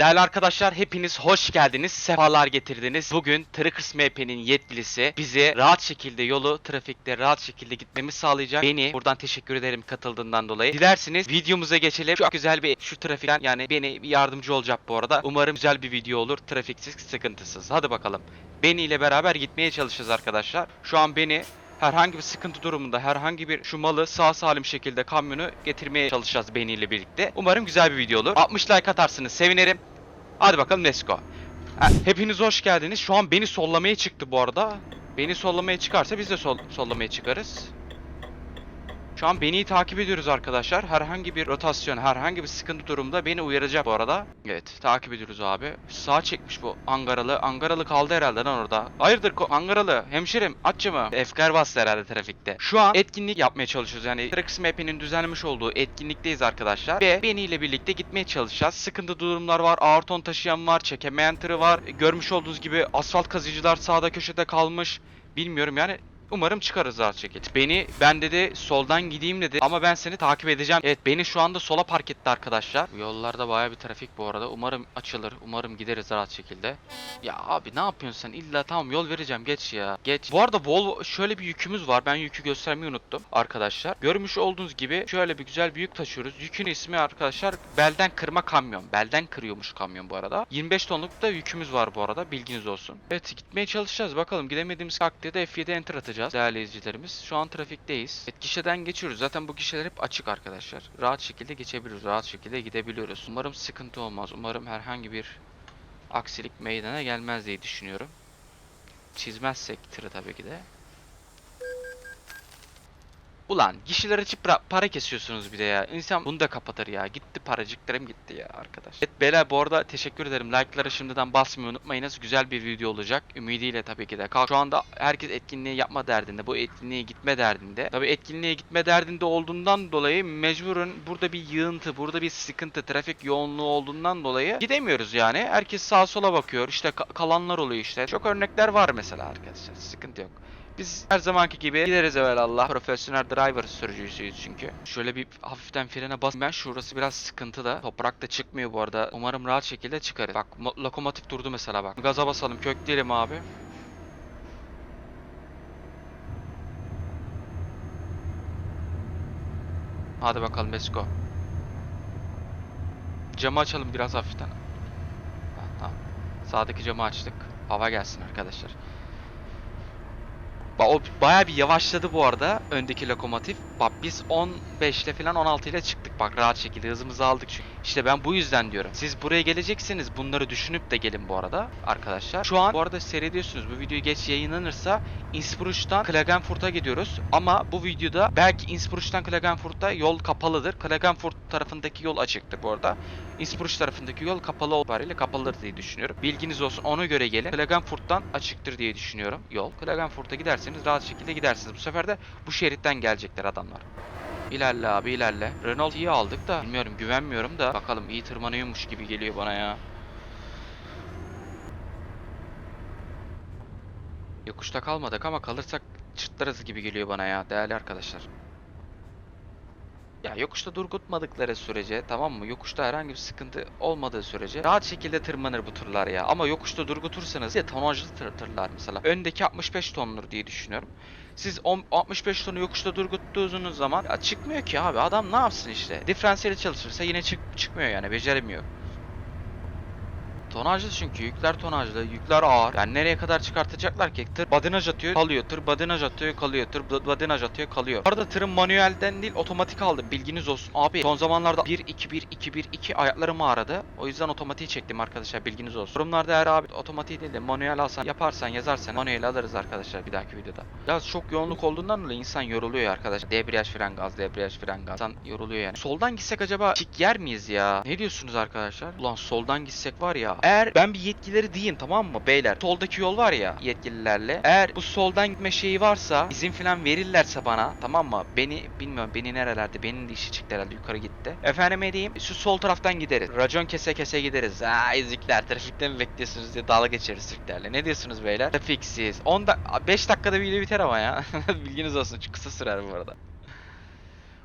Değerli arkadaşlar hepiniz hoş geldiniz, sefalar getirdiniz. Bugün Truckers MP'nin yetkilisi bizi rahat şekilde yolu trafikte rahat şekilde gitmemi sağlayacak. Beni buradan teşekkür ederim katıldığından dolayı. Dilerseniz videomuza geçelim. Çok güzel bir şu trafikten yani beni bir yardımcı olacak bu arada. Umarım güzel bir video olur. Trafiksiz, sıkıntısız. Hadi bakalım. Beni ile beraber gitmeye çalışacağız arkadaşlar. Şu an beni herhangi bir sıkıntı durumunda herhangi bir şu malı sağ salim şekilde kamyonu getirmeye çalışacağız Beni ile birlikte. Umarım güzel bir video olur. 60 like atarsınız sevinirim. Hadi bakalım let's go. Hepiniz hoş geldiniz. Şu an beni sollamaya çıktı bu arada. Beni sollamaya çıkarsa biz de sol sollamaya çıkarız. Şu an beni takip ediyoruz arkadaşlar. Herhangi bir rotasyon, herhangi bir sıkıntı durumda beni uyaracak bu arada. Evet, takip ediyoruz abi. Sağ çekmiş bu Angaralı. Angaralı kaldı herhalde lan orada. Hayırdır Angaralı? Hemşerim, açı mı? Efkar bastı herhalde trafikte. Şu an etkinlik yapmaya çalışıyoruz. Yani Trax Map'inin düzenlemiş olduğu etkinlikteyiz arkadaşlar. Ve beni ile birlikte gitmeye çalışacağız. Sıkıntı durumlar var. Ağır ton taşıyan var. Çekemeyen tırı var. Görmüş olduğunuz gibi asfalt kazıcılar sağda köşede kalmış. Bilmiyorum yani Umarım çıkarız rahat şekilde. Beni ben dedi soldan gideyim dedi ama ben seni takip edeceğim. Evet beni şu anda sola park etti arkadaşlar. Yollarda baya bir trafik bu arada. Umarım açılır. Umarım gideriz rahat şekilde. Ya abi ne yapıyorsun sen? İlla tamam yol vereceğim geç ya. Geç. Bu arada Volvo şöyle bir yükümüz var. Ben yükü göstermeyi unuttum arkadaşlar. Görmüş olduğunuz gibi şöyle bir güzel bir yük taşıyoruz. Yükün ismi arkadaşlar belden kırma kamyon. Belden kırıyormuş kamyon bu arada. 25 tonluk da yükümüz var bu arada. Bilginiz olsun. Evet gitmeye çalışacağız. Bakalım gidemediğimiz takdirde F7 enter atacağız değerli izleyicilerimiz. Şu an trafikteyiz. Evet, gişeden geçiyoruz. Zaten bu gişeler hep açık arkadaşlar. Rahat şekilde geçebiliyoruz. Rahat şekilde gidebiliyoruz. Umarım sıkıntı olmaz. Umarım herhangi bir aksilik meydana gelmez diye düşünüyorum. Çizmezsek tırı tabii ki de. Ulan gişeler açıp ra- para kesiyorsunuz bir de ya. İnsan bunu da kapatır ya. Gitti paracıklarım gitti ya arkadaş. Evet beyler bu arada teşekkür ederim. Like'lara şimdiden basmayı unutmayınız. Güzel bir video olacak. Ümidiyle tabii ki de. Şu anda herkes etkinliğe yapma derdinde. Bu etkinliğe gitme derdinde. Tabii etkinliğe gitme derdinde olduğundan dolayı mecburun burada bir yığıntı, burada bir sıkıntı, trafik yoğunluğu olduğundan dolayı gidemiyoruz yani. Herkes sağa sola bakıyor. İşte ka- kalanlar oluyor işte. Çok örnekler var mesela arkadaşlar. Sıkıntı yok. Biz her zamanki gibi gideriz evvelallah. Profesyonel driver sürücüsüyüz çünkü. Şöyle bir hafiften frene bas. Ben şurası biraz sıkıntı da. Toprak da çıkmıyor bu arada. Umarım rahat şekilde çıkarız. Bak mo- lokomotif durdu mesela bak. Gaza basalım kökleyelim abi. Hadi bakalım let's go. Camı açalım biraz hafiften. Ha, tamam. Sağdaki camı açtık. Hava gelsin arkadaşlar. Ba o bayağı bir yavaşladı bu arada öndeki lokomotif. Bak biz 15 ile falan 16 ile çıktık bak rahat şekilde hızımızı aldık çünkü. İşte ben bu yüzden diyorum. Siz buraya geleceksiniz bunları düşünüp de gelin bu arada arkadaşlar. Şu an bu arada seyrediyorsunuz bu video geç yayınlanırsa Innsbruck'tan Klagenfurt'a gidiyoruz. Ama bu videoda belki Innsbruck'tan Klagenfurt'a yol kapalıdır. Klagenfurt tarafındaki yol açıktır bu arada. Innsbruck tarafındaki yol kapalı olbariyle kapalıdır diye düşünüyorum. Bilginiz olsun ona göre gelin. Klagenfurt'tan açıktır diye düşünüyorum yol. Klagenfurt'a giderseniz rahat şekilde gidersiniz. Bu sefer de bu şeritten gelecekler adamlar. İlerle abi ilerle. Renault iyi aldık da bilmiyorum güvenmiyorum da bakalım iyi tırmanıyormuş gibi geliyor bana ya. Yokuşta kalmadık ama kalırsak çıtlarız gibi geliyor bana ya değerli arkadaşlar. Ya yokuşta durgutmadıkları sürece tamam mı? Yokuşta herhangi bir sıkıntı olmadığı sürece rahat şekilde tırmanır bu tırlar ya. Ama yokuşta durgutursanız ya tonajlı tır, tırlar mesela. Öndeki 65 tondur diye düşünüyorum. Siz on- 65 tonu yokuşta durguttuğunuz zaman ya çıkmıyor ki abi. Adam ne yapsın işte? Diferansiyeli çalışırsa yine çık çıkmıyor yani beceremiyor. Tonajlı çünkü yükler tonajlı, yükler ağır. Yani nereye kadar çıkartacaklar ki? Tır badinaj atıyor, kalıyor. Tır badinaj atıyor, kalıyor. Tır ba- badinaj atıyor, kalıyor. Bu arada tırın manuelden değil otomatik aldım. Bilginiz olsun. Abi son zamanlarda 1 2 1 2 1 2 ayaklarım ağrıdı. O yüzden otomatiği çektim arkadaşlar. Bilginiz olsun. Durumlarda eğer abi otomatik değil de manuel alsan, yaparsan, yazarsan manuel alırız arkadaşlar bir dahaki videoda. Ya çok yoğunluk olduğundan dolayı insan yoruluyor arkadaşlar. Debriyaj fren gaz, debriyaj fren gaz. İnsan yoruluyor yani. Soldan gitsek acaba kick yer miyiz ya? Ne diyorsunuz arkadaşlar? Ulan soldan gitsek var ya. Eğer ben bir yetkileri diyeyim tamam mı beyler? Soldaki yol var ya yetkililerle. Eğer bu soldan gitme şeyi varsa izin falan verirlerse bana tamam mı? Beni bilmiyorum beni nerelerde? Benim de işi çıktı herhalde yukarı gitti. Efendime diyeyim şu sol taraftan gideriz. Racon kese kese gideriz. Aa ezikler trafikte mi bekliyorsunuz diye dalga geçeriz Türklerle. Ne diyorsunuz beyler? Trafiksiz. 10 da 5 dakikada video biter ama ya. Bilginiz olsun çünkü kısa sürer bu arada.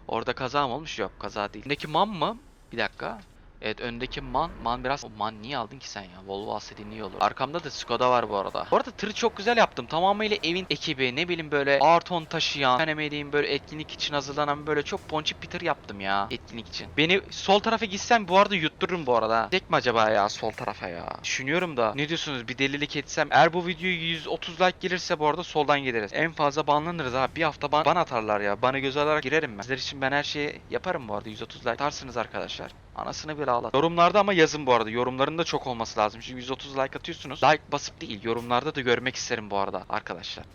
Orada kaza mı olmuş? Yok kaza değil. Öndeki mam mı? Bir dakika. Evet öndeki man, man biraz... O man niye aldın ki sen ya? Volvo alsaydın iyi olur. Arkamda da Skoda var bu arada. Bu arada tırı çok güzel yaptım. Tamamıyla evin ekibi ne bileyim böyle ağır ton taşıyan, efendim böyle etkinlik için hazırlanan böyle çok ponçik bir tır yaptım ya etkinlik için. Beni sol tarafa gitsem bu arada yuttururum bu arada. Tek mi acaba ya sol tarafa ya? Düşünüyorum da. Ne diyorsunuz bir delilik etsem. Eğer bu videoya 130 like gelirse bu arada soldan geliriz. En fazla banlanırız abi. Bir hafta ban, ban atarlar ya. Bana göz alarak girerim ben. Sizler için ben her şeyi yaparım bu arada. 130 like atarsınız arkadaşlar. Anasını bile ağlat. Yorumlarda ama yazın bu arada. Yorumların da çok olması lazım. Çünkü 130 like atıyorsunuz. Like basıp değil. Yorumlarda da görmek isterim bu arada arkadaşlar.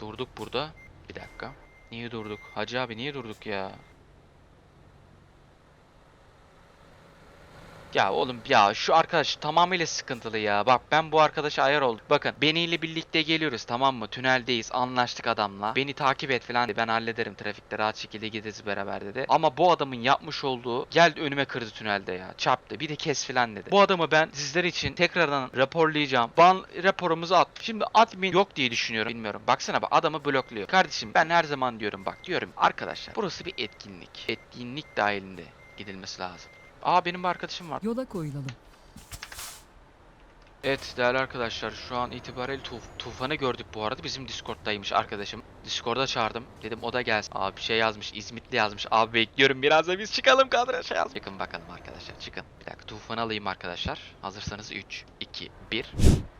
Durduk burada. Bir dakika. Niye durduk? Hacı abi niye durduk ya? Ya oğlum ya şu arkadaş tamamıyla sıkıntılı ya. Bak ben bu arkadaşa ayar oldum. Bakın beniyle birlikte geliyoruz tamam mı? Tüneldeyiz anlaştık adamla. Beni takip et falan. Ben hallederim trafikte rahat şekilde gideriz beraber dedi. Ama bu adamın yapmış olduğu geldi önüme kırdı tünelde ya. Çarptı. Bir de kes falan dedi. Bu adamı ben sizler için tekrardan raporlayacağım. Ban raporumuzu at. Şimdi admin yok diye düşünüyorum. Bilmiyorum. Baksana bak adamı blokluyor. Kardeşim ben her zaman diyorum bak diyorum arkadaşlar. Burası bir etkinlik. Etkinlik dahilinde gidilmesi lazım. Aa benim bir arkadaşım var. Yola koyulalım. Evet değerli arkadaşlar şu an itibariyle Tuf- Tufan'ı gördük bu arada bizim Discord'daymış arkadaşım. Discord'a çağırdım dedim o da gelsin. Abi bir şey yazmış İzmitli yazmış. Abi bekliyorum biraz da biz çıkalım kadraja yaz. Çıkın bakalım arkadaşlar çıkın. Bir dakika Tufan'ı alayım arkadaşlar. Hazırsanız 3, 2, 1.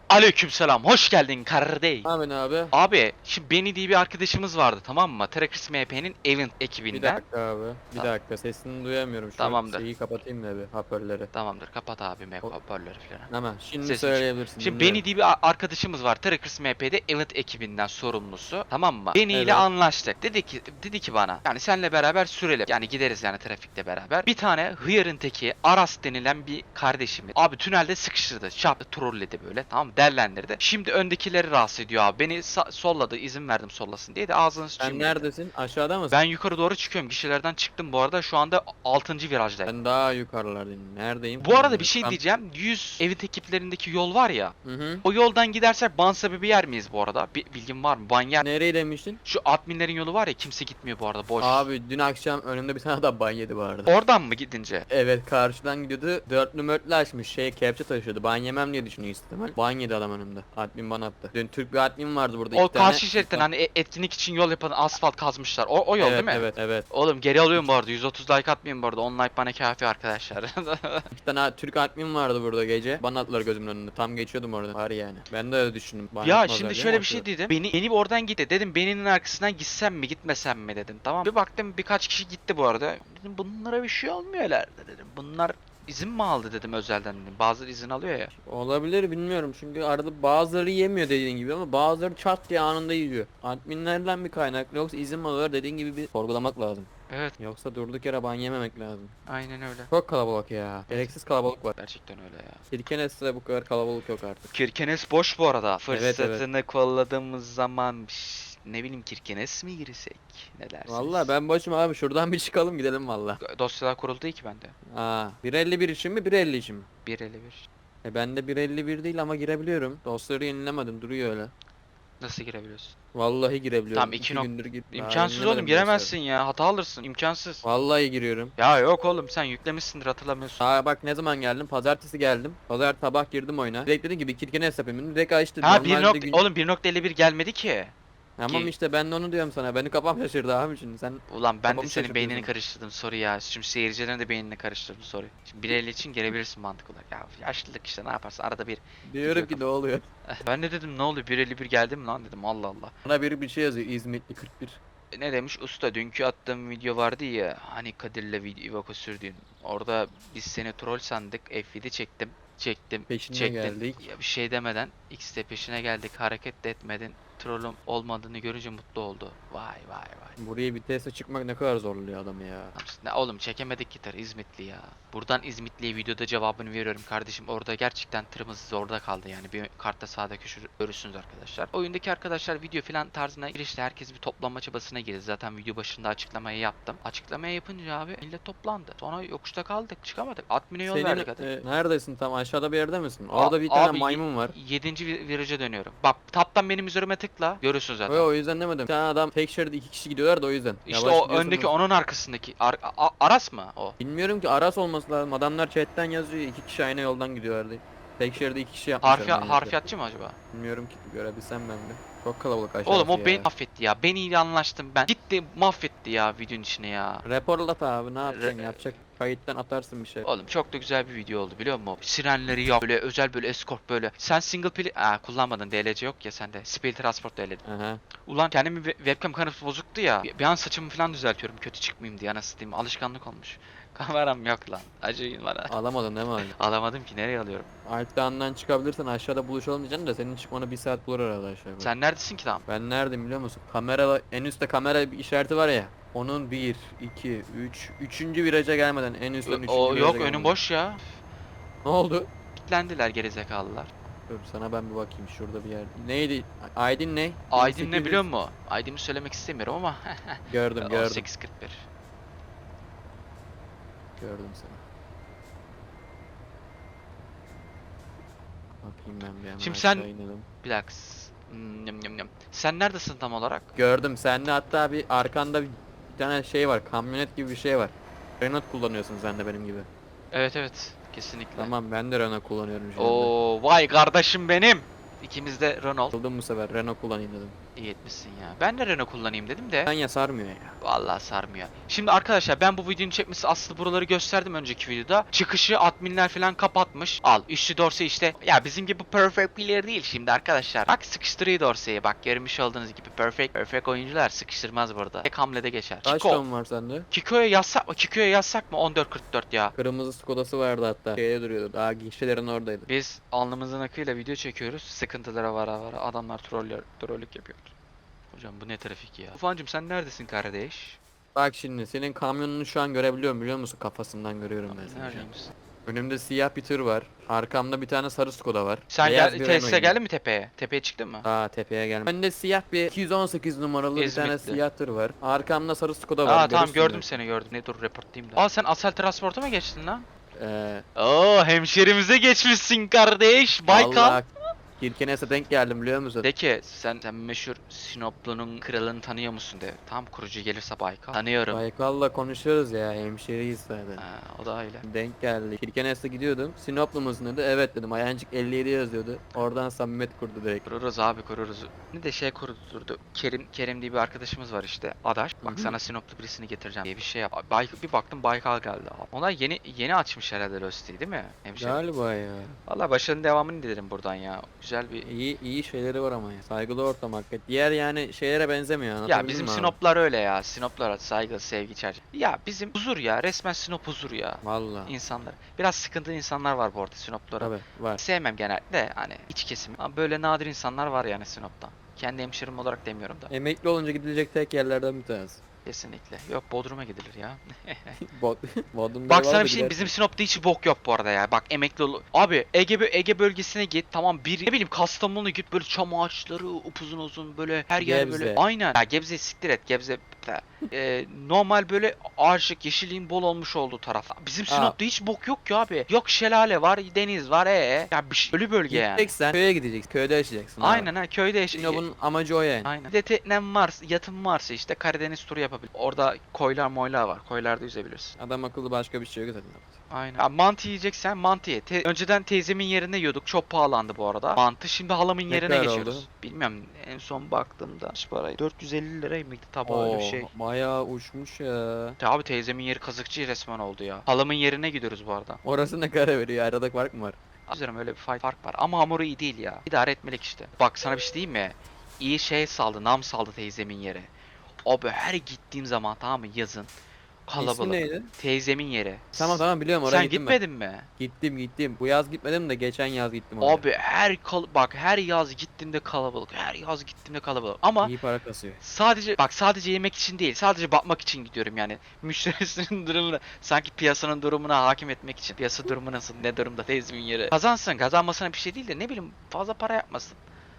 Aleykümselam hoş geldin kardeş. Abi abi. Abi şimdi Beni diye bir arkadaşımız vardı tamam mı? Trackers MP'nin event Bir ekibinden. dakika abi. Bir Ta- dakika sesini duyamıyorum. Şu Tamamdır. şeyi kapatayım da bir hoparlörleri. Tamamdır kapat abi map hoparlörü falan. Hemen şimdi Sesini- söyleyebilirsin. Şimdi dinliyorum. Beni diye bir a- arkadaşımız var. Trackers MP'de event ekibinden sorumlusu. Tamam mı? Beni ile Evet. anlaştık. Dedi ki dedi ki bana yani seninle beraber sürelim. Yani gideriz yani trafikte beraber. Bir tane hıyarın teki Aras denilen bir kardeşimiz. Abi tünelde sıkıştırdı. Çarptı trolledi böyle. Tamam mı? Derlendirdi. Şimdi öndekileri rahatsız ediyor abi. Beni solladı. izin verdim sollasın diye de ağzını Sen sıçayım dedi. neredesin? Aşağıda mısın? Ben yukarı doğru çıkıyorum. Gişelerden çıktım bu arada. Şu anda 6. virajdayım. Ben daha yukarılardayım. Neredeyim? Bu arada bir şey diyeceğim. 100 event ekiplerindeki yol var ya. Hı hı. O yoldan gidersek ban sebebi yer miyiz bu arada? Bir bilgin var mı? Ban yer. Nereyi demiştin? Şu adminlerin yolu var ya kimse gitmiyor bu arada boş. Abi dün akşam önümde bir tane adam ban yedi bu arada. Oradan mı gidince? Evet karşıdan gidiyordu. Dörtlü mörtlü açmış. Şey kepçe taşıyordu. Ban yemem diye düşünüyor ihtimal. Ban yedi adam önümde. Admin ban attı. Dün Türk bir admin vardı burada. O iki tane. karşı şeritten hani e- etkinlik için yol yapan asfalt kazmışlar. O, o yol evet, değil mi? Evet evet. Oğlum geri alıyorum bu arada. 130 like atmayayım bu arada. 10 like bana kafi arkadaşlar. Bir tane Türk admin vardı burada gece. Ban attılar gözümün önünde. Tam geçiyordum orada. Var yani. Ben de öyle düşündüm. Ban ya atmazlar şimdi diye şöyle bir şey attılar. dedim. Beni, beni oradan gitti. Dedim beninin arkasından gitsem mi gitmesem mi dedim. Tamam. Bir baktım birkaç kişi gitti bu arada. Dedim bunlara bir şey olmuyor herhalde dedim. Bunlar izin mi aldı dedim özelden dedim. Bazıları izin alıyor ya. Olabilir bilmiyorum çünkü arada bazıları yemiyor dediğin gibi ama bazıları çat diye anında yiyor. Adminlerden bir kaynaklı yoksa izin mi alıyorlar dediğin gibi bir sorgulamak lazım. Evet Yoksa durduk yere ban yememek lazım. aynen öyle. Çok kalabalık ya. Gereksiz kalabalık var. Gerçekten öyle ya. Kirkenes'te bu kadar kalabalık yok artık. Kirkenes boş bu arada. Evet, evet. Fırsatını kolladığımız zaman şş, ne bileyim Kirkenes mi girsek? Ne dersiniz? Valla ben boşum abi şuradan bir çıkalım gidelim valla. Dosyalar kuruldu değil ki bende. Aa 1.51 için mi 1.50 için mi? 1.51. E bende 1.51 değil ama girebiliyorum. Dosyaları yenilemedim duruyor öyle. Nasıl girebiliyorsun? Vallahi girebiliyorum. Tamam, iki İki nok- gündür gir- İmkansız yenilemedim oğlum giremezsin ya. Hata alırsın. İmkansız. Vallahi giriyorum. Ya yok oğlum sen yüklemişsindir hatırlamıyorsun. Aa bak ne zaman geldim? Pazartesi geldim. Pazar sabah girdim oyuna. Direkt dediğim gibi Kirkenes yapayım. Direkt açtı. Ha bir nokta gün- oğlum 1.51 gelmedi ki. Tamam ki- işte ben de onu diyorum sana. Beni kafam şaşırdı abi şimdi. Sen Ulan ben de Kafamı senin beynini şaşırtıyorsun. karıştırdım sorry ya. Şimdi seyircilerin de beynini karıştırdım sorry. Şimdi 1.50 için gelebilirsin mantık olarak. Ya yaşlılık işte ne yaparsın arada bir. diyorum ki ne oluyor? Eh, Ben de dedim ne oluyor 1.51 geldi mi lan dedim Allah Allah. Bana biri bir şey yazıyor. İzmitli 41. E, Ne demiş usta dünkü attığım video vardı ya hani Kadir'le video Ivako sürdüğün orada biz seni troll sandık F7 çektim çektim Peşine çektim geldik. ya bir şey demeden X'te peşine geldik hareket de etmedin trollüm olmadığını görünce mutlu oldu vay vay vay Buraya bir teste çıkmak ne kadar zorluyor adamı ya. Ne oğlum çekemedik gitar İzmitli ya. Buradan İzmitli'ye videoda cevabını veriyorum kardeşim. Orada gerçekten tırımız zorda kaldı yani. Bir kartta sağda köşe görürsünüz arkadaşlar. Oyundaki arkadaşlar video filan tarzına girişte herkes bir toplanma çabasına girdi. Zaten video başında açıklamayı yaptım. Açıklamayı yapınca abi millet toplandı. Sonra yokuşta kaldık çıkamadık. Admin'e yol Senin verdik hadi. e, neredesin tam aşağıda bir yerde misin? Orada A- bir tane maymun var. 7. viraja dönüyorum. Bak taptan benim üzerime tıkla görürsün zaten. Yo, o yüzden demedim. Bir tane adam tek şeride iki kişi gidiyorlar da o yüzden. İşte Yavaş o gidiyorsun öndeki da- onun arkasındaki Ar- A- Aras mı o? Bilmiyorum ki Aras olması lazım. Adamlar chatten yazıyor iki kişi aynı yoldan gidiyorlar diye. Tek şeride iki kişi yapmışlar. Harfi neredeyse. harfiyatçı mı acaba? Bilmiyorum ki görebilsem ben de. Çok kalabalık aşağısı Oğlum o ya. beni mahvetti ya. Beni anlaştım ben. Gitti mahvetti ya videonun içine ya. Raporlat abi ne yapacaksın Re- yapacak. Kayıttan atarsın bir şey. Oğlum çok da güzel bir video oldu biliyor musun? Sirenleri yok böyle özel böyle escort böyle. Sen single play... Aa kullanmadın DLC yok ya sende. Speed Transport. Aha. Ulan kendimin we- webcam kamerası bozuktu ya. Bir, bir an saçımı falan düzeltiyorum kötü çıkmayayım diye anasını diyeyim. Alışkanlık olmuş. Kameram yok lan. Acıyın bana. Alamadın değil mi abi? Alamadım ki nereye alıyorum? Alt dağından çıkabilirsen aşağıda buluşalım diyeceksin de senin çıkmana bir saat bulur herhalde aşağı yukarı. Sen neredesin ki tam? Ben neredeyim biliyor musun? Kamera en üstte kamera bir işareti var ya. Onun 1, 2, 3, 3. viraja gelmeden en üstten 3. O yok önüm boş ya. Ne oldu? Kitlendiler gerizekalılar. Dur sana ben bir bakayım şurada bir yer. Neydi? Aydın ne? Aydın ne 1800. biliyor musun? Aydın'ı söylemek istemiyorum ama Gördüm gördüm. 1841. Gördüm seni. Bakayım ben bir hemen Şimdi sen- aşağı inelim. Bir dakika. Hmm, yum, yum, yum. Sen neredesin tam olarak? Gördüm sende hatta bir arkanda bir, bir tane şey var. Kamyonet gibi bir şey var. Renault kullanıyorsun sen de benim gibi. Evet evet. Kesinlikle. Tamam ben de Renault kullanıyorum anda. Oo vay kardeşim benim. İkimiz de Renault. Sıkıldım bu sefer Renault kullanayım dedim. İyi etmişsin ya. Ben de Renault kullanayım dedim de. Ben ya sarmıyor ya. Vallahi sarmıyor. Şimdi arkadaşlar ben bu videonun çekmesi aslı buraları gösterdim önceki videoda. Çıkışı adminler falan kapatmış. Al üçlü dorse işte. Ya bizim gibi perfect player değil şimdi arkadaşlar. Bak sıkıştırıyor dorseyi bak görmüş olduğunuz gibi perfect perfect oyuncular sıkıştırmaz burada. Tek hamlede geçer. Kaç Kiko. ton var sende? Kiko'ya yazsak mı? Kiko'ya yazsak mı? 14.44 ya. Kırmızı Skoda'sı vardı hatta. Şeyde duruyordu. Daha gişelerin oradaydı. Biz alnımızın akıyla video çekiyoruz. Sıkıntılara vara vara adamlar troller, trollük yapıyor. Hocam bu ne trafik ya. Ufancım sen neredesin kardeş? Bak şimdi senin kamyonunu şu an görebiliyorum biliyor musun? Kafasından görüyorum ben seni şu an. Neredeymişsin? Önümde siyah bir tır var. Arkamda bir tane sarı Skoda var. Sen Beyaz gel, bir tesise geldin mi tepeye? Tepeye çıktın mı? Aa tepeye gelme. Önde siyah bir 218 numaralı bir tane İzmitli. siyah tır var. Arkamda sarı Skoda var. Aa tamam görürsün gördüm seni gördüm. Ne dur reportlayayım da. Aa sen Asel Transport'a mı geçtin lan? Ee, Oo hemşerimize geçmişsin kardeş. Baykal. vallahi Kirkenes'e denk geldim biliyor musun? De ki sen, sen meşhur Sinoplu'nun kralını tanıyor musun de. Tam kurucu gelirse Baykal. Tanıyorum. Baykal'la konuşuyoruz ya hemşeriyiz zaten. Ha, o da öyle. Denk geldi. Kirkenes'e gidiyordum. Sinoplu musun dedi. Evet dedim. Ayancık 57 yazıyordu. Oradan samimiyet kurdu direkt. Kururuz abi kururuz. Ne de şey kurudurdu. Kerim Kerim diye bir arkadaşımız var işte. Adaş. Bak Hı hı. sana Sinoplu birisini getireceğim diye bir şey yap. Bay, bir baktım Baykal geldi. Onlar yeni yeni açmış herhalde Losti'yi değil mi? Hemşire. Galiba ya. Valla başarının devamını dilerim buradan ya. Güzel bir İyi iyi şeyleri var ama ya. Saygılı ortam hakikaten. Diğer yani şeylere benzemiyor Ya anlatabildim bizim mi abi? Sinoplar öyle ya. Sinoplara saygı, sevgi çerçeve. Ya bizim huzur ya. Resmen Sinop huzur ya. Valla. İnsanlar. Biraz sıkıntılı insanlar var bu arada Sinoplara. Tabii var. Sevmem genelde hani iç kesim. Ama böyle nadir insanlar var yani Sinop'ta. Kendi hemşerim olarak demiyorum da. Emekli olunca gidilecek tek yerlerden bir tanesi. Kesinlikle. Yok Bodrum'a gidilir ya. Bod Bodrum'da Bak sana bir şey bizim Sinop'ta hiç bok yok bu arada ya. Bak emekli ol. Abi Ege Ege bölgesine git. Tamam bir ne bileyim Kastamonu'na git böyle çam ağaçları upuzun uzun böyle her yer böyle. Gebze. Aynen. Ya Gebze siktir et. Gebze. Ee, normal böyle ağaçlık yeşilliğin bol olmuş olduğu taraf. Bizim Sinop'ta hiç bok yok ki abi. Yok şelale var, deniz var ee. Ya bir şey, ölü bölge yani. Gideceksen köye gideceksin. Köyde yaşayacaksın. abi. Aynen ha köyde yaş- Sinop'un amacı o yani. Aynen. Bir de teknem varsa, yatım varsa işte Karadeniz turu yapabilir. Orada koylar moylar var. Koylarda yüzebilirsin. Adam akıllı başka bir şey yok zaten. Aynen. Ya mantı yiyeceksen mantı ye. Te- önceden teyzemin yerine yiyorduk. Çok pahalandı bu arada. Mantı şimdi halamın Ne yerine kadar geçiyoruz. oldu? Bilmiyorum en son baktığımda kaç paraydı? 450 liraya mıydı tabağı öyle bir şey. Bayağı uçmuş ya. Ya Abi teyzemin yeri kazıkçı resmen oldu ya. Halamın yerine gidiyoruz bu arada. Orası ne kadar veriyor? Arada fark mı var? Üzerime öyle bir fark fark var ama hamuru iyi değil ya. İdare etmelik işte. Bak sana bir şey diyeyim mi? İyi şey saldı, nam saldı teyzemin yeri. Abi her gittiğim zaman tamam mı yazın İsmi kalabalık. neydi? Teyzemin yeri. Tamam tamam biliyorum oraya Sen gittim gitmedin mi? ben. Gittim gittim. Bu yaz gitmedim de geçen yaz gittim oraya. Abi her kal bak her yaz gittiğimde kalabalık. Her yaz gittiğimde kalabalık. Ama İyi para kasıyor. sadece bak sadece yemek için değil. Sadece bakmak için gidiyorum yani. Müşterisinin durumuna sanki piyasanın durumuna hakim etmek için. Piyasa durumu nasıl? Ne durumda teyzemin yeri? Kazansın, kazanmasına bir şey değil de ne bileyim fazla para yapmasın.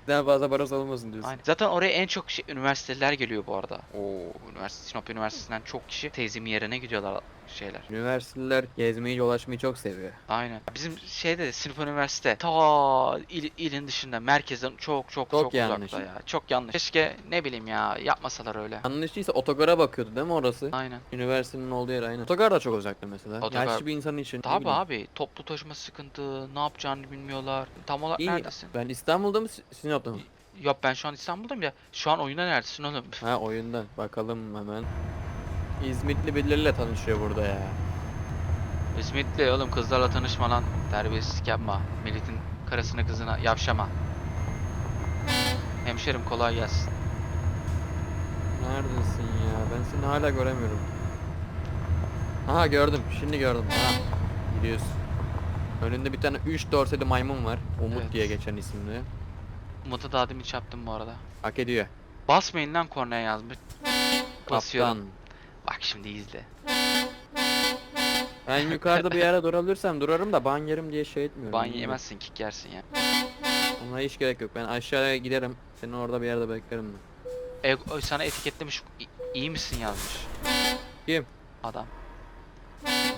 Daha fazla parası olmasın diyorsun. Aynen. Zaten oraya en çok şey, üniversiteler geliyor bu arada. Oo, üniversite Sinop Üniversitesi'nden çok kişi teyzemin yerine gidiyorlar. Şeyler. Üniversiteler gezmeyi dolaşmayı çok seviyor. Aynen. Bizim şeyde de sınıf üniversite ta il, ilin dışında merkezden çok çok çok, Çok yanlış. uzakta ya. Çok yanlış. Keşke ne bileyim ya yapmasalar öyle. Anlaşılıysa otogara bakıyordu değil mi orası? Aynen. Üniversitenin olduğu yer aynen. Otogar da çok uzakta mesela. Otogar- Yaşlı bir insan için. Tabi abi toplu taşıma sıkıntı ne yapacağını bilmiyorlar. Tam olarak İyi. neredesin? Ben İstanbul'da mı Si- Sinop'ta mı? Yok ben şu an İstanbul'dayım ya. Şu an oyunda neredesin oğlum? Ha oyunda. Bakalım hemen. İzmitli birileriyle tanışıyor burada ya. İzmitli oğlum kızlarla tanışma lan. Terbiyesizlik yapma. Milletin karısına kızına yavşama. Hemşerim kolay gelsin. Neredesin ya? Ben seni hala göremiyorum. Aha gördüm. Şimdi gördüm. Ha. Gidiyorsun. Önünde bir tane 3 dorseli maymun var. Umut Evet. diye geçen isimli. Umut'a daha demin çarptım bu arada. Hak ediyor. Basmayın lan kornaya yazmış. Basıyorum. Kaptan. Bak şimdi izle. Ben yukarıda bir yere durabilirsem durarım da ban yerim diye şey etmiyorum. Ban yemezsin kick yersin ya. Ona hiç gerek yok. Ben aşağıya giderim. Seni orada bir yerde beklerim ben. E, o sana etiketlemiş "İ- iyi misin yazmış. Kim? Adam.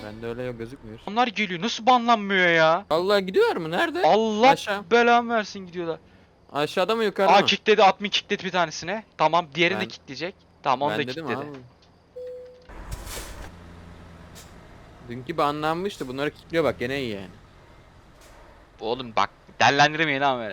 Bende öyle yok gözükmüyor. Onlar geliyor nasıl banlanmıyor ya? Allah gidiyor mu? Nerede? Allah Aşağı. belamı versin gidiyorlar. Aşağıda mı yukarıda Aa mı? kickledi admin kickledi bir tanesine. Tamam diğerini de Ben- kickleyecek. Tamam onu da Ben dedim kickledi. abi. Dünkü banlanmıştı. Bunları kilitliyor bak gene iyi yani. Oğlum bak dellendirmeyin ama.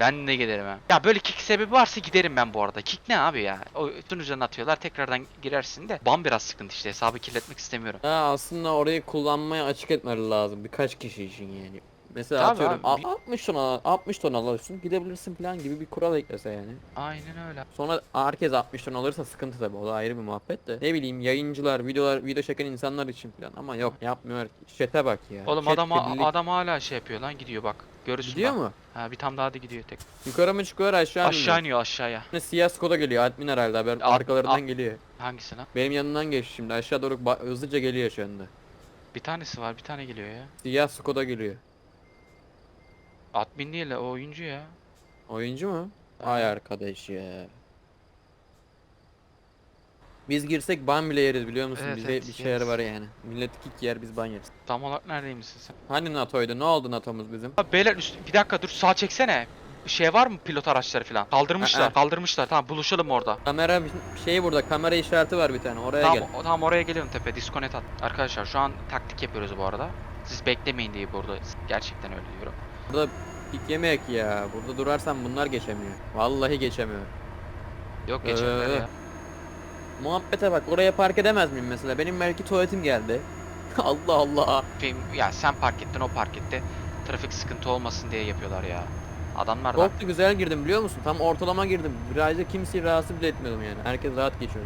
Ben de giderim ha. Ya böyle kick sebebi varsa giderim ben bu arada. Kick ne abi ya? O sunucudan atıyorlar tekrardan girersin de. Ban biraz sıkıntı işte hesabı kirletmek istemiyorum. Ha aslında orayı kullanmaya açık etmeleri lazım birkaç kişi için yani. Mesela Tabii atıyorum abi, bir- a- 60 ton al- 60 ton alıyorsun gidebilirsin falan gibi bir kural eklese yani. Aynen öyle. Sonra herkes 60 ton alırsa sıkıntı tabii o da ayrı bir muhabbet de. Ne bileyim yayıncılar, videolar, video çeken insanlar için falan ama yok yapmıyor. Chat'e bak ya. Oğlum Chat adam birlik- adam hala şey yapıyor lan gidiyor bak. Görürsün Gidiyor bak. mu? Ha bir tam daha da gidiyor tek. Yukarı mı çıkıyor aşağı mı? Aşağı iniyor aşağıya. iniyor? Siyah Skoda geliyor admin herhalde haber Al- arkalarından al- geliyor. Hangisi lan? Benim yanından geçti şimdi aşağı doğru ba- hızlıca geliyor şu anda. Bir tanesi var bir tane geliyor ya. Siyah Skoda geliyor. Admin değil de o oyuncu ya. Oyuncu mu? Ay arkadaş ya. Biz girsek ban bile yeriz biliyor musun? Evet, Bize evet, bir şeyler yeriz. var yani. Millet kick yer biz ban yeriz. Tam olarak neredeymişsin sen? Hani NATO'ydu? Ne oldu NATO'muz bizim? Abi beyler üst- bir dakika dur sağ çeksene. Şey var mı pilot araçları falan? Kaldırmışlar. Kaldırmışlar. Tamam buluşalım orada. Kamera şey burada kamera işareti var bir tane oraya Tamam, gel. o- tamam oraya geliyorum tepe. Disconnect at. Arkadaşlar şu an taktik yapıyoruz bu arada. Siz beklemeyin diye burada gerçekten öyle diyorum. Burada kick yemek ya. Burada durarsan bunlar geçemiyor. Vallahi geçemiyor. Yok geçenler Ee, ya. Muhabbete bak oraya park edemez miyim mesela? Benim belki tuvaletim geldi. Allah Allah. Film, ya sen park ettin o park etti. Trafik sıkıntı olmasın diye yapıyorlar ya. Adamlar da Çok da güzel girdim biliyor musun? Tam ortalama girdim. Virajda kimseyi rahatsız bile etmiyordum yani. Herkes rahat geçiyor.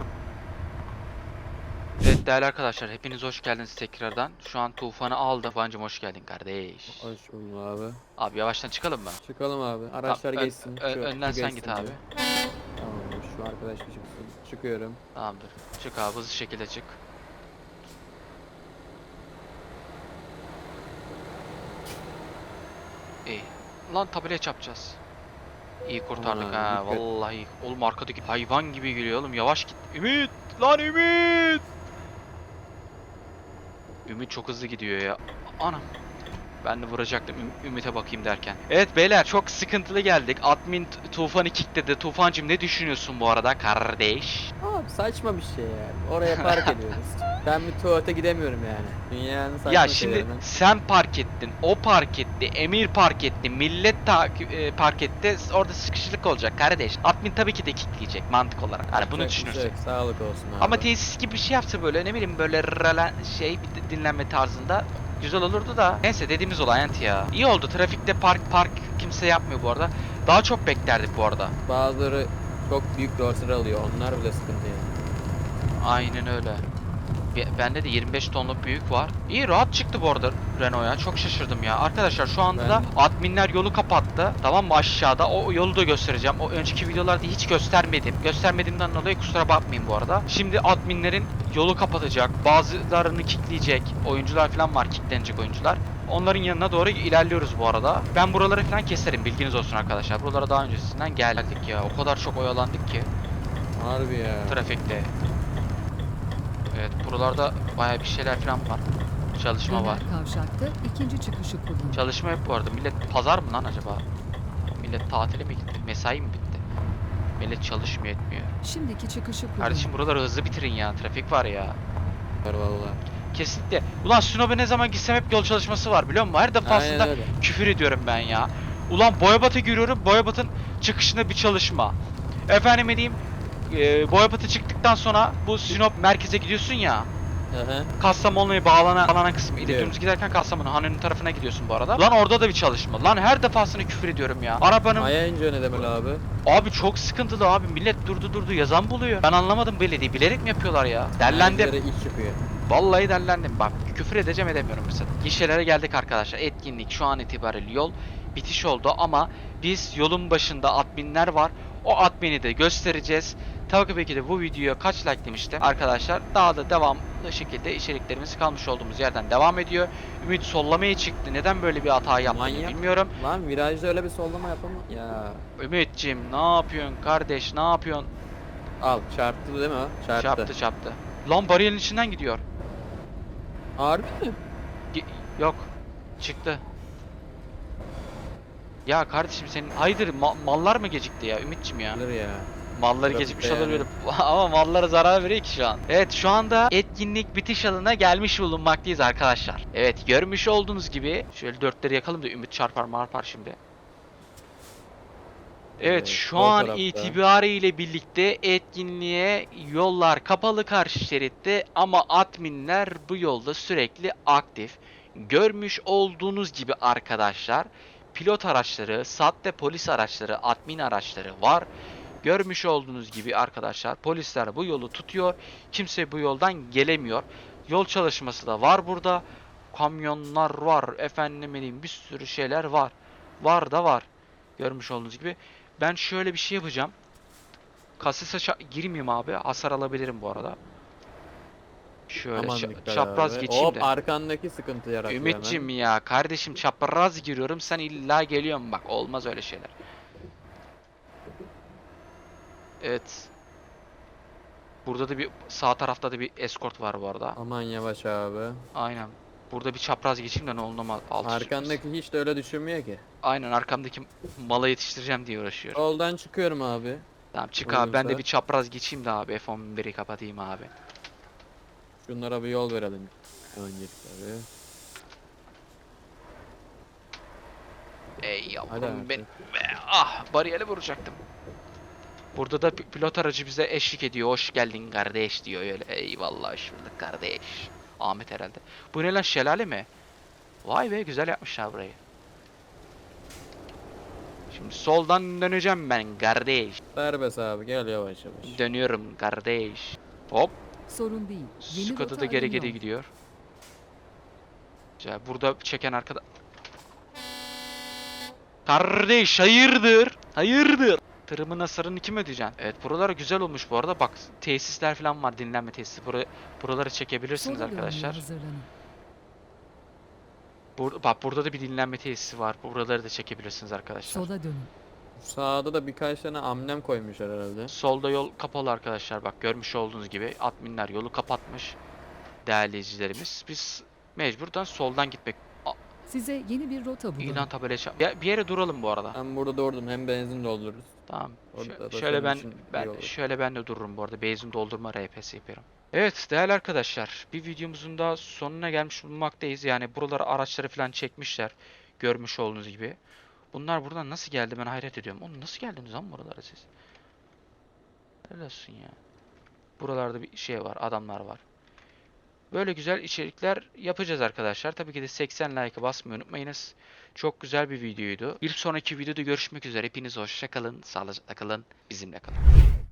Evet değerli arkadaşlar hepiniz hoş geldiniz tekrardan. Şu an tufanı aldı. Tufancım hoş geldin kardeş. Hoş bulduk abi. Abi yavaştan çıkalım mı? Çıkalım abi. Araçlar Tamam, ön- geçsin. ö- şu- önden sen geçsin git abi. Tamam şu arkadaş bir çıksın. Çıkıyorum. Tamamdır. Çık abi hızlı şekilde çık. İyi. Lan tabelaya çarpacağız. İyi kurtardık Aman ha dikkat. vallahi. Oğlum arkadaki hayvan gibi geliyor oğlum yavaş git. Ümit! Lan Ümit! Ümit çok hızlı gidiyor ya. Anam. Ben de vuracaktım Üm- Ümit'e bakayım derken. Evet beyler çok sıkıntılı geldik. Admin Tufan'ı kickledi. Tufancım ne düşünüyorsun bu arada kardeş? Abi saçma bir şey yani. Oraya park ediyoruz. Ben bir tuvalete gidemiyorum yani. Dünyanın saçma Ya şimdi şeylerinden. sen park ettin, o park etti, Emir park etti, millet ta- e, park etti. Orada sıkışıklık olacak kardeş. Admin tabii ki de kickleyecek mantık olarak. Hani bunu şey düşünürsek. Sağlık olsun abi. Ama tesis gibi bir şey yapsa böyle ne bileyim böyle şey dinlenme tarzında güzel olurdu da. Neyse dediğimiz olay anti ya. İyi oldu trafikte park park kimse yapmıyor bu arada. Daha çok beklerdik bu arada. Bazıları çok büyük dorsal alıyor. Onlar bile sıkıntı yani. Aynen öyle. Be- Bende de 25 tonluk büyük var. İyi rahat çıktı bu arada Renault'a. Çok şaşırdım ya. Arkadaşlar şu anda Ben- da adminler yolu kapattı. Tamam mı aşağıda? O o yolu da göstereceğim. O önceki videolarda hiç göstermedim. Göstermediğimden dolayı kusura bakmayın bu arada. Şimdi adminlerin yolu kapatacak. Bazılarını kickleyecek. Oyuncular falan var kicklenecek oyuncular. Onların yanına doğru ilerliyoruz bu arada. Ben buraları falan keserim bilginiz olsun arkadaşlar. Buralara daha öncesinden geldik ya. O kadar çok oyalandık ki Harbi ya. trafikte. Evet buralarda baya bir şeyler falan var. Çalışma var. Kavşakta ikinci çıkışı kullanın. Çalışma bu arada. Millet pazar mı lan acaba? Millet tatile mi gitti? Mesai mi bitti? Millet çalışmıyor etmiyor. Şimdiki çıkışı kullanın. Kardeşim buraları hızlı bitirin ya. Trafik var ya. Var valla. Kesinlikle. Ulan Sinop'a ne zaman gitsem hep yol çalışması var biliyor musun? Her defasında küfür ediyorum ben ya. Ulan Boyabat'a giriyorum. Boyabat'ın çıkışında bir çalışma. Efendim diyeyim. E, Boyabat'a çıktıktan sonra bu Sinop merkeze gidiyorsun ya. Hı hı. Kastamonu'ya bağlanan, bağlanan kısmı. Biliyorum. dümdüz giderken Kastamonu Hanı'nın tarafına gidiyorsun bu arada. Lan orada da bir çalışma. Lan her defasında küfür ediyorum ya. Arabanın Aya ince ne demeli abi? Abi çok sıkıntılı abi. Millet durdu durdu yazan buluyor. Ben anlamadım belediye. Bilerek mi yapıyorlar ya? Derlendim. İç çıkıyor. Vallahi derlendim. Bak küfür edeceğim edemiyorum mesela. Gişelere geldik arkadaşlar. Etkinlik şu an itibariyle yol bitiş oldu ama biz yolun başında adminler var. O admini de göstereceğiz. Tabii ki de bu videoya kaç like demişti arkadaşlar. Daha da devamlı şekilde içeriklerimiz kalmış olduğumuz yerden devam ediyor. Ümit sollamaya çıktı. Neden böyle bir hata yaptığını Manyak. bilmiyorum. Lan virajda öyle bir sollama yapamam. Ya. Ümit'cim ne yapıyorsun kardeş ne yapıyorsun? Al çarptı değil mi o? Çarptı. Çarptı çarptı. Lan bariyerin içinden gidiyor. Harbi mi? Ge- Yok. Çıktı. Ya kardeşim senin hayırdır ma- mallar mı gecikti ya Ümitçim ya? Alır ya. Malları Trafikte gecikmiş yani. olabilir ama mallara zarar veriyor ki şu an. Evet şu anda etkinlik bitiş alanına gelmiş bulunmaktayız arkadaşlar. Evet görmüş olduğunuz gibi şöyle dörtleri yakalım da Ümit çarpar marpar şimdi. Evet şu an tarafta. itibariyle birlikte etkinliğe yollar kapalı karşı şeritte ama adminler bu yolda sürekli aktif. Görmüş olduğunuz gibi arkadaşlar pilot araçları, sahte polis araçları, admin araçları var. Görmüş olduğunuz gibi arkadaşlar polisler bu yolu tutuyor. Kimse bu yoldan gelemiyor. Yol çalışması da var burada. Kamyonlar var. Efendim bir sürü şeyler var. Var da var. Görmüş olduğunuz gibi. Ben şöyle bir şey yapacağım. Kasisa ça- girmeyeyim abi. Hasar alabilirim bu arada. Şöyle Aman ça- dikkat çapraz abi. geçeyim Hop de. arkandaki sıkıntı yaratıyor Ümitçim ya kardeşim çapraz giriyorum sen illa geliyorsun bak olmaz öyle şeyler. Evet. Burada da bir sağ tarafta da bir escort var bu arada. Aman yavaş abi. Aynen. Burada bir çapraz geçeyim de ne olur ne sürpriz. Arkandaki hiç de öyle düşünmüyor ki. Aynen arkamdaki mala yetiştireceğim diye uğraşıyor. Soldan çıkıyorum abi. Tamam çık abi ben de bir çapraz geçeyim de abi F11'i kapatayım abi. Şunlara bir yol verelim. Öncelikleri. Ey yavrum ben ah bariyere vuracaktım. Burada da pi- pilot aracı bize eşlik ediyor. Hoş geldin kardeş diyor öyle. Eyvallah hoş bulduk kardeş. Ahmet herhalde. Bu ne lan şelale mi? Vay be güzel yapmışlar burayı. Şimdi soldan döneceğim ben kardeş. Serbest abi gel yavaş yavaş. Dönüyorum kardeş. Hop. Sorun değil. Skoda da geri geri gidiyor. Güzel. Burada çeken arkada... Kardeş hayırdır? Hayırdır? Tırımın hasarını kim ödeyeceksin? Evet buralar güzel olmuş bu arada. Bak tesisler falan var dinlenme tesisi. Bura, buraları çekebilirsiniz arkadaşlar. Bur bak burada da bir dinlenme tesisi var. Buraları da çekebilirsiniz arkadaşlar. Sola dönün. Sağda da birkaç tane amblem koymuşlar herhalde. Solda yol kapalı arkadaşlar. Bak görmüş olduğunuz gibi adminler yolu kapatmış. Değerli izleyicilerimiz. Biz mecburdan soldan gitmek. Size yeni bir rota bulun. İlan tabela çarp- Ya Bir yere duralım bu arada. Ben burada durdum hem benzin doldururuz. Tamam. Orada Şö- da şöyle ben ben şöyle ben de dururum bu arada. Benzin doldurma RP'si yapıyorum. Evet değerli arkadaşlar, bir videomuzun da sonuna gelmiş bulunmaktayız. Yani buralara araçları falan çekmişler. Görmüş olduğunuz gibi. Bunlar buradan nasıl geldi ben hayret ediyorum. Oğlum nasıl geldiniz lan buralara siz? Helal olsun ya. Buralarda bir şey var, adamlar var. Böyle güzel içerikler yapacağız arkadaşlar. Tabii ki de 80 like'ı basmayı unutmayınız. Çok güzel bir videoydu. Bir sonraki videoda görüşmek üzere. Hepiniz hoşça kalın, sağlıcakla kalın, bizimle kalın.